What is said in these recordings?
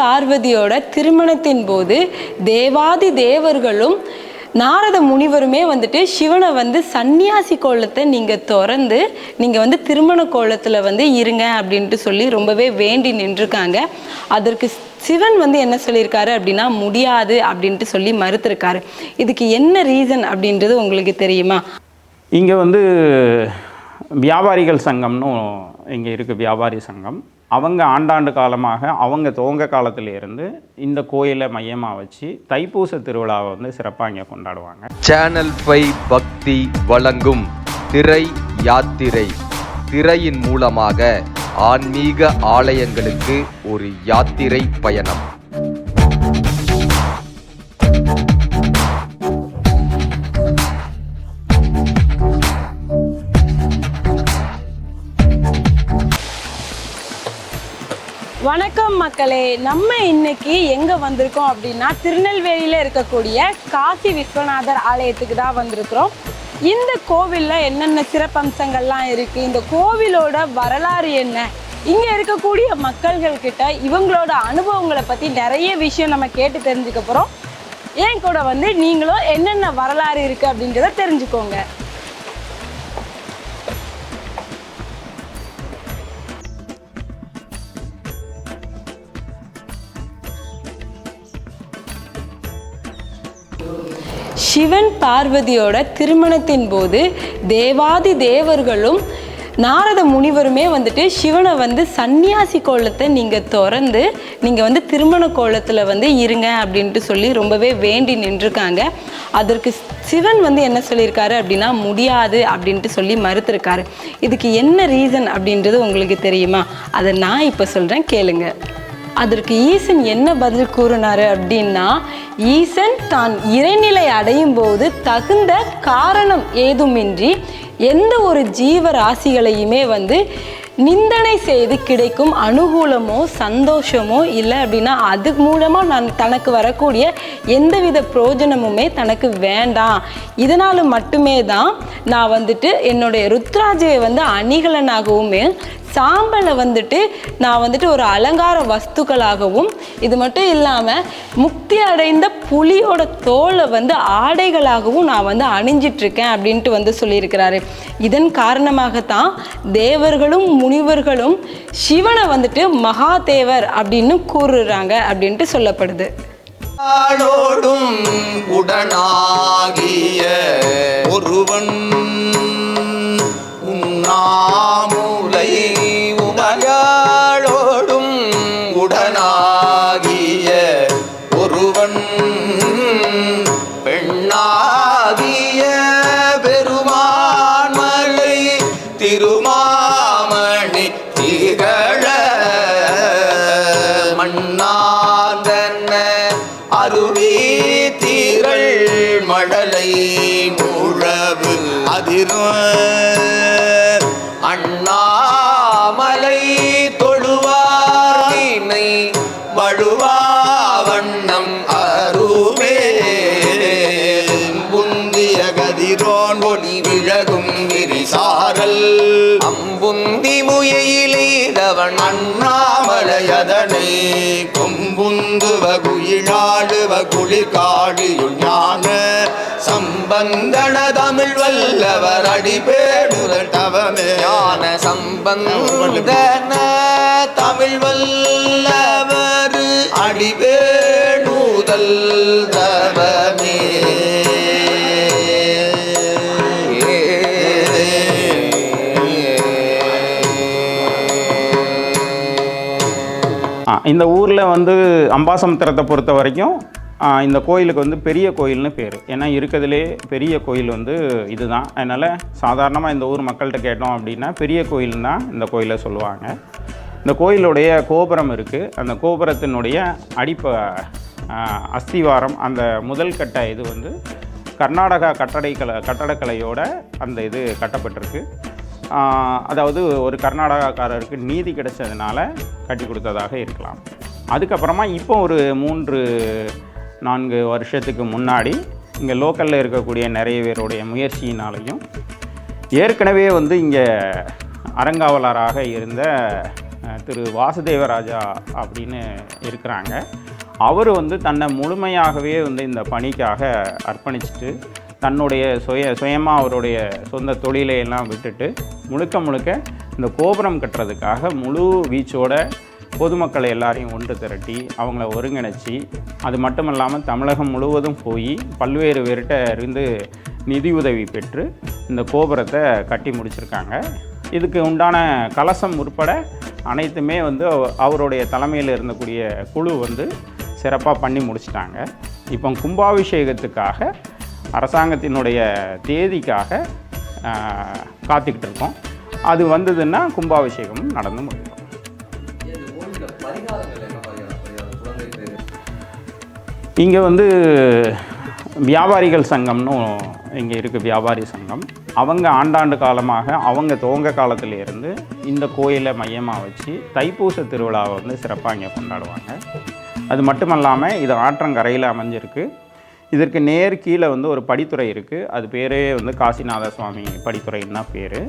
பார்வதியோட திருமணத்தின் போது தேவாதி தேவர்களும் நாரத முனிவருமே வந்துட்டு சிவனை வந்து சன்னியாசி கோலத்தை நீங்கள் திறந்து நீங்கள் வந்து திருமண கோலத்தில் வந்து இருங்க அப்படின்ட்டு சொல்லி ரொம்பவே வேண்டி நின்றுருக்காங்க. அதற்கு சிவன் வந்து என்ன சொல்லியிருக்காரு அப்படின்னா முடியாது அப்படின்ட்டு சொல்லி மறுத்திருக்காரு. இதுக்கு என்ன ரீசன் அப்படின்றது உங்களுக்கு தெரியுமா? இங்கே வந்து வியாபாரிகள் சங்கம்னு இங்கே இருக்குது வியாபாரி சங்கம். அவங்க ஆண்டாண்டு காலமாக அவங்க துவங்க காலத்திலேருந்து இந்த கோயிலை மையமாக வச்சு தைப்பூச திருவிழாவை வந்து சிறப்பாக இங்கே கொண்டாடுவாங்க. சேனல் ஃபைவ் பக்தி வழங்கும் திரை யாத்திரை. திரையின் மூலமாக ஆன்மீக ஆலயங்களுக்கு ஒரு யாத்திரை பயணம். வணக்கம் மக்களே நம்ம இன்னைக்கு எங்க வந்திருக்கோம் அப்படின்னா திருநெல்வேலியில இருக்கக்கூடிய காசி விஸ்வநாதர் ஆலயத்துக்கு தான் வந்திருக்கிறோம். இந்த கோவிலில் என்னென்ன சிறப்பம்சங்கள்லாம் இருக்கு இந்த கோவிலோட வரலாறு என்ன இங்க இருக்கக்கூடிய மக்கள்கள் கிட்ட இவங்களோட அனுபவங்களை பத்தி நிறைய விஷயம் நம்ம கேட்டு தெரிஞ்சுக்க போறோம். ஏன் கூட வந்து நீங்களும் என்னென்ன வரலாறு இருக்கு அப்படின்றத தெரிஞ்சுக்கோங்க. சிவன் பார்வதியோட திருமணத்தின் போது தேவாதி தேவர்களும் நாரத முனிவருமே வந்துட்டு சிவனை வந்து சந்நியாசி கோலத்தை நீங்கள் திறந்து நீங்கள் வந்து திருமண கோலத்தில் வந்து இருங்க அப்படின்ட்டு சொல்லி ரொம்பவே வேண்டி நின்றுருக்காங்க. அதற்கு சிவன் வந்து என்ன சொல்லியிருக்காரு அப்படின்னா முடியாது அப்படின்ட்டு சொல்லி மறுத்திருக்காரு. இதுக்கு என்ன ரீசன் அப்படின்றது உங்களுக்கு தெரியுமா? அதை நான் இப்போ சொல்கிறேன் கேளுங்கள் அதற்கு ஈசன் என்ன பதில் கூறினாரு அப்படின்னா ஈசன் தான் இறைநிலை அடையும் போது தகுந்த காரணம் ஏதுமின்றி எந்த ஒரு ஜீவராசிகளையுமே வந்து நிந்தனை செய்து கிடைக்கும் அனுகூலமோ சந்தோஷமோ இல்லை அப்படின்னா அது மூலமாக நான் தனக்கு வரக்கூடிய எந்தவித பிரயோஜனமுமே தனக்கு வேண்டாம். இதனால் மட்டுமே தான் நான் வந்துட்டு என்னுடைய ருத்ராஜையை வந்து அணிகலனாகவுமே சாம்பலை வந்துட்டு நான் வந்துட்டு ஒரு அலங்கார வஸ்துக்களாகவும் இது மட்டும் இல்லாமல் முக்தி அடைந்த புலியோட தோலை வந்து ஆடைகளாகவும் நான் வந்து அணிஞ்சிட்ருக்கேன் அப்படின்ட்டு வந்து சொல்லியிருக்கிறாரு. இதன் காரணமாகத்தான் தேவர்களும் முனிவர்களும் சிவனை வந்துட்டு மகாதேவர் அப்படின்னு கூறுறாங்க அப்படின்ட்டு சொல்லப்படுது. உடனாகிய திருமாமணி திகழ மண்ணாதன அருவி தீரள் மடலை முழவு அதிரும் அண்ணாமலை தொழுவாயினை வழுவார் குயிலாளுவ குயிலாடுவ குளிர் காடியுள் ஞான சம்பந்தன தமிழ் வல்லவர் அடிபேடுதல் தவமே. ஞான சம்பந்தன தமிழ் வல்லவர் அடிபேடுதல் தவ இந்த ஊரில் வந்து அம்பாசமுத்திரத்தை பொறுத்த வரைக்கும் இந்த கோயிலுக்கு வந்து பெரிய கோயில்னு பேர். ஏன்னா இருக்கிறதுலே பெரிய கோயில் வந்து இதுதான். அதனால் சாதாரணமாக இந்த ஊர் மக்கள்கிட்ட கேட்டோம் அப்படின்னா பெரிய கோயில்னு தான் இந்த கோயிலை சொல்லுவாங்க. இந்த கோயிலுடைய கோபுரம் இருக்குது அந்த கோபுரத்தினுடைய அடிப்ப அஸ்திவாரம் அந்த முதல் கட்ட இது வந்து கர்நாடகா கட்டடைக்கலை கட்டடக்கலையோட அந்த இது கட்டப்பட்டிருக்கு. அதாவது ஒரு கர்நாடகாக்காரருக்கு நீதி கிடைச்சதுனால கட்டி கொடுத்ததாக இருக்கலாம். அதுக்கப்புறமா இப்போ ஒரு மூன்று நான்கு வருஷத்துக்கு முன்னாடி இங்கே லோக்கலில் இருக்கக்கூடிய நிறைய பேருடைய முயற்சியினாலையும் ஏற்கனவே வந்து இங்கே அறங்காவலராக இருந்த திரு வாசுதேவராஜா அப்படின்னு இருக்கிறாங்க. அவர் வந்து தன்னை முழுமையாகவே வந்து இந்த பணிக்காக அர்ப்பணிச்சுட்டு தன்னுடைய சுய சுயமாக அவருடைய சொந்த தொழிலை எல்லாம் விட்டுட்டு முழுக்க முழுக்க இந்த கோபுரம் கட்டுறதுக்காக முழு வீச்சோட பொதுமக்களை எல்லாரையும் ஒன்று திரட்டி அவங்கள ஒருங்கிணைச்சி அது மட்டும் இல்லாமல் தமிழகம் முழுவதும் போய் பல்வேறு பேர்கிட்ட இருந்து நிதியுதவி பெற்று இந்த கோபுரத்தை கட்டி முடிச்சிருக்காங்க. இதுக்கு உண்டான கலசம் உட்பட அனைத்துமே வந்து அவருடைய தலைமையில் இருந்தக்கூடிய குழு வந்து சிறப்பாக பண்ணி முடிச்சிட்டாங்க. இப்போ கும்பாபிஷேகத்துக்காக அரசாங்கத்தினுடைய தேதிக்காக காத்துக்கிட்டு இருக்கோம் அது வந்ததுன்னா கும்பாபிஷேகமும் நடந்து முடியும். இங்கே வந்து வியாபாரிகள் சங்கம்னு இங்கே இருக்குது வியாபாரி சங்கம். அவங்க ஆண்டாண்டு காலமாக அவங்க துவங்க காலத்திலேருந்து இந்த கோயிலை மையமாக வச்சு தைப்பூச திருவிழாவை வந்து சிறப்பாக இங்கே கொண்டாடுவாங்க. அது மட்டும் இல்லாமல் இது ஆற்றங்கரையில் அமைஞ்சிருக்கு. இதற்கு நேர் கீழே வந்து ஒரு படித்துறை இருக்குது அது பேரே வந்து காசிநாத சுவாமி படித்துறைன்னு தான் பேர்.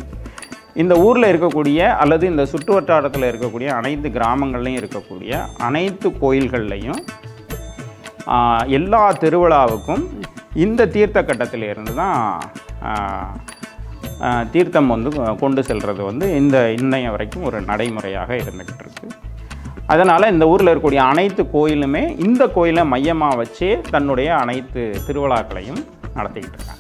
இந்த ஊரில் இருக்கக்கூடிய அல்லது இந்த சுற்று வட்டாரத்தில் இருக்கக்கூடிய அனைத்து கிராமங்கள்லையும் இருக்கக்கூடிய அனைத்து கோயில்கள்லையும் எல்லா திருவிழாவுக்கும் இந்த தீர்த்த கட்டத்திலிருந்து தான் தீர்த்தம் வந்து கொண்டு செல்வது வந்து இந்த இன்னைய வரைக்கும் ஒரு நடைமுறையாக இருந்துக்கிட்டு இருக்குது அதனால் இந்த ஊரில் இருக்கக்கூடிய அனைத்து கோயிலுமே இந்த கோயிலை மையமாக வச்சே தன்னுடைய அனைத்து திருவிழாக்களையும் நடத்திக்கிட்டு இருக்காங்க.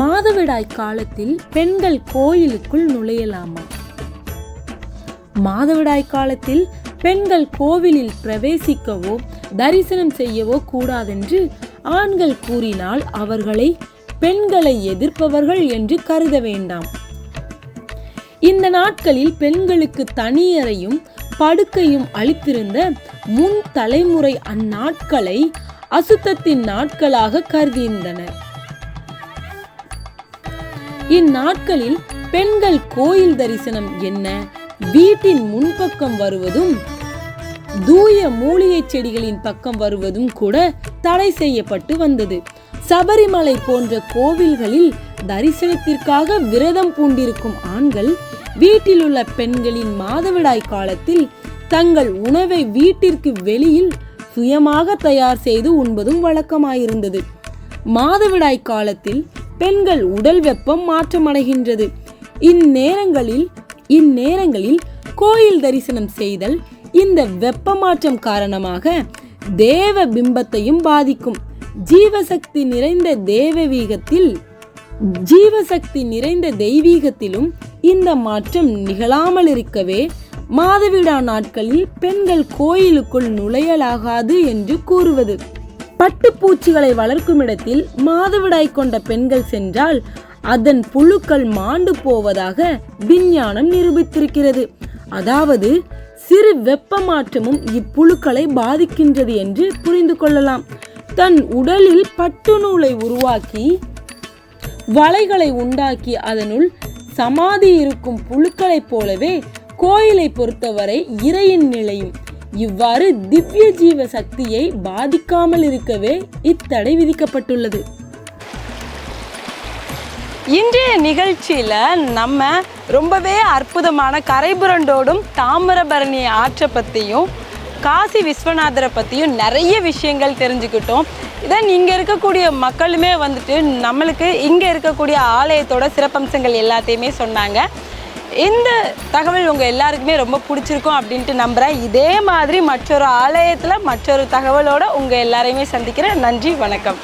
மாதவிடாய் காலத்தில் பெண்கள் கோயிலுக்குள் நுழையலாமா? மாதவிடாய் காலத்தில் பெண்கள் கோவிலில் பிரவேசிக்கவோ தரிசனம் செய்யவோ கூடாதென்று ஆண்கள் கூறினால் அவர்களை பெண்களை எதிர்ப்பவர்கள் என்று கருத வேண்டாம். இந்த நாட்களில் பெண்களுக்கு தனியறையும் படுக்கையும் அளித்திருந்த முன் தலைமுறை அந்நாட்களை அசுத்தத்தின் நாட்களாக கருதியிருந்தனர் இந்நாட்களில் பெண்கள் கோயில் தரிசனம் என்ன? வீட்டின் முன்பக்கம் வருவதும் தூய மூலிகை செடிகளின் பக்கம் வருவதும் கூட தடை செய்யப்பட்டு வந்தது. சபரிமலை போன்ற கோவில்களில் தரிசனத்திற்காக விரதம் பூண்டிருக்கும் ஆண்கள் வீட்டில் உள்ள பெண்களின் மாதவிடாய் காலத்தில் தங்கள் உணவை வீட்டிற்கு வெளியில் சுயமாக தயார் செய்து உண்பதும் வழக்கமாயிருந்தது. மாதவிடாய் காலத்தில் பெண்கள் உடல் வெப்பம் மாற்றமடைகின்றது. இந்நேரங்களில் இந்நேரங்களில் கோயில் தரிசனம் செய்தல் இந்த வெப்ப மாற்றம் காரணமாக தேவ பிம்பத்தையும் பாதிக்கும். ஜீவசக்தி நிறைந்த தேவவீகத்தில் ஜீவசக்தி நிறைந்த தெய்வீகத்திலும் இந்த மாற்றம் நிகழாமல் இருக்கவே மாதவிடா நாட்களில் பெண்கள் கோயிலுக்குள் நுழையலாகாது என்று கூறுவது. பட்டுப்பூச்சிகளை வளர்க்கும் இடத்தில் மாதவிடாய் கொண்ட பெண்கள் சென்றால் அதன் புழுக்கள் மாண்டு போவதாக விஞ்ஞானம் நிரூபித்திருக்கிறது. அதாவது சிறு வெப்ப மாற்றமும் இப்புழுக்களை பாதிக்கின்றது என்று புரிந்து கொள்ளலாம். தன் உடலில் பட்டு நூலை உருவாக்கி வலைகளை உண்டாக்கி அதனுள் சமாதி இருக்கும் புழுக்களைப் போலவே கோயிலை பொறுத்தவரை இறையின் நிலையும். இவ்வாறு திவ்ய ஜீவ சக்தியை பாதிக்காமல் இருக்கவே இத்தடை விதிக்கப்பட்டுள்ளது. இன்றைய நிகழ்ச்சியில் நம்ம ரொம்பவே அற்புதமான கரைபுரண்டோடும் தாமிரபரணி ஆற்றை பற்றியும் காசி விஸ்வநாதரை பற்றியும் நிறைய விஷயங்கள் தெரிஞ்சுக்கிட்டோம். இதன் இங்கே இருக்கக்கூடிய மக்களுமே வந்துட்டு நம்மளுக்கு இங்கே இருக்கக்கூடிய ஆலயத்தோட சிறப்பம்சங்கள் எல்லாத்தையுமே சொன்னாங்க. இந்த தகவல் உங்கள் எல்லாருக்குமே ரொம்ப பிடிச்சிருக்கும் அப்படின்ட்டு நம்புகிறேன் இதே மாதிரி மற்றொரு ஆலயத்தில் மற்றொரு தகவலோட உங்கள் எல்லாரையுமே சந்திக்கிறேன். நன்றி வணக்கம்.